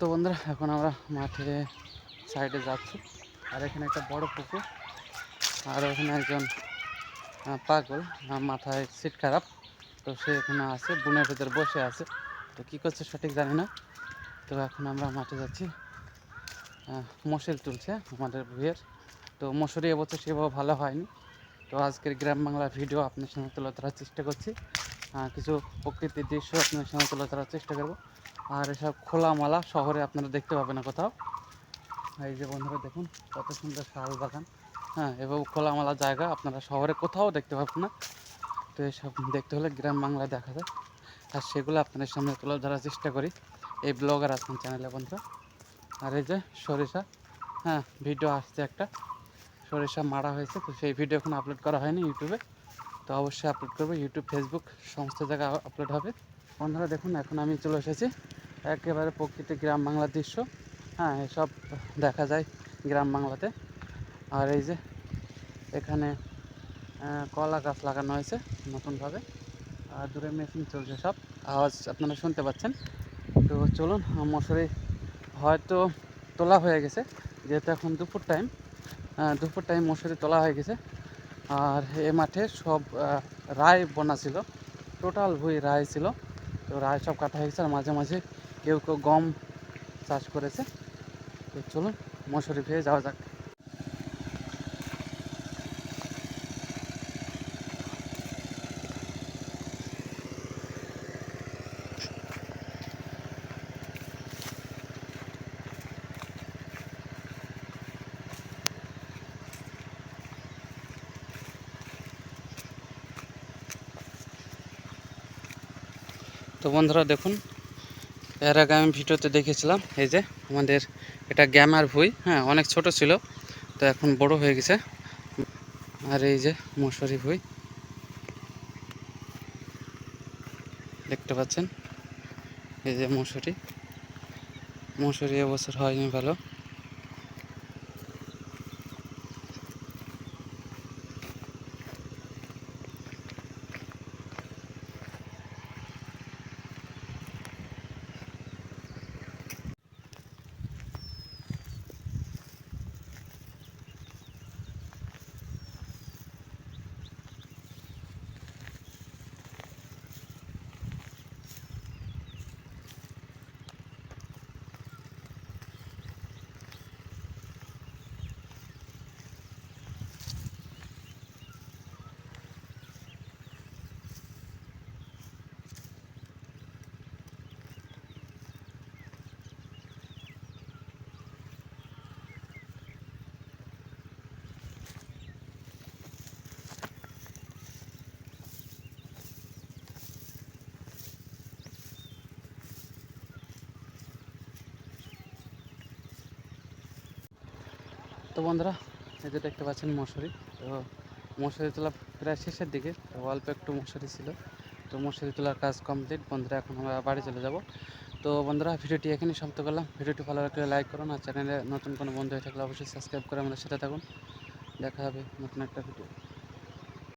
তো বন্ধুরা, এখন আমরা মাঠে সাইডে যাচ্ছি। আর এখানে একটা বড় পুকুর, আর ওখানে একজন পাগল মাথায় সিট খারাপ। তো সে এখানে আছে, বুনের ভেতর বসে আছে। তো কী করছে সঠিক জানি না। তো এখন আমরা মাঠে যাচ্ছি। মশিল তুলছে আমাদের ভুঁয়ের তো মশুরি এবছর সেভাবে ভালো হয়নি। তো আজকের গ্রাম বাংলা ভিডিও আপনার সঙ্গে তুলে ধরার চেষ্টা করছি। কিছু প্রকৃতির দৃশ্য আপনার সঙ্গে তুলে ধরার চেষ্টা করব। আর এসব খোলামালা শহরে আপনারা দেখতে পাবেন না কোথাও। এই যে বন্ধুরা, দেখুন, কত সুন্দর শাল বাগান। হ্যাঁ এবং খোলামালা জায়গা আপনারা শহরে কোথাও দেখতে পাবেন না। তো এসব দেখতে হলে গ্রাম বাংলায় দেখা যায়। আর সেগুলো আপনাদের সামনে তুলে ধরার চেষ্টা করি। এই ব্লগার আসবেন চ্যানেলে বন্ধুরা। আর এই যে সরিষা হ্যাঁ ভিডিও আসছে একটা। সরিষা মারা হয়েছে, তো সেই ভিডিও এখন আপলোড করা হয়নি ইউটিউবে। তো অবশ্যই আপলোড করব। ইউটিউব, ফেসবুক, সমস্ত জায়গায় আপলোড হবে। বন্ধুরা, দেখুন, এখন আমি চলে এসেছি। একেবারে প্রকৃতি গ্রাম বাংলার দৃশ্য। হ্যাঁ সব দেখা যায় গ্রাম বাংলাতে। আর এই যে এখানে কলা গাছ লাগানো হয়েছে নতুনভাবে। আর দূরে মেশিন চলছে সব। আওয়াজ আপনারা শুনতে পাচ্ছেন। তো চলুন, মশুরি হয়তো তোলা হয়ে গেছে। যেহেতু এখন দুপুর টাইম দুপুর টাইম মশুরি তোলা হয়ে গেছে। আর এ মাঠে সব রায় বোনা ছিল। টোটাল ভুই রায় ছিল। তো রায় সব কাটা হয়ে গেছে, আর মাঝে মাঝে কেউ কেউ গম চাষ করেছে। তো চলুন, মশুরি ফিরে যাওয়া যাক। তো বন্ধুরা দেখুন, এর আগে আমি ভিডিওতে দেখেছিলাম, এই যে আমাদের এটা গ্যামার ভুই হ্যাঁ অনেক ছোট ছিল, তো এখন বড় হয়ে গেছে। আর এই যে মশারি ভুই, দেখতে পাচ্ছেন? এই যে মশুরি মশুরি এবছর হয়নি ভালো। তো বন্ধুরা, এই যে দেখতে পাচ্ছেন মশুরি। তো মশুরি তোলা প্রায় শেষের দিকে, তো অল্প একটু মশুরি ছিল। তো মশুরি তোলার কাজ কমপ্লিট বন্ধুরা, এখন আমরা বাড়ি চলে যাব। তো বন্ধুরা, ভিডিওটি এখানেই সমাপ্ত করলাম। ভিডিওটি ভালো লাগলে লাইক করুন আর চ্যানেলে নতুন কোনো বন্ধু হয়ে থাকলে অবশ্যই সাবস্ক্রাইব করে আমাদের সাথে থাকুন। দেখা হবে নতুন একটা ভিডিও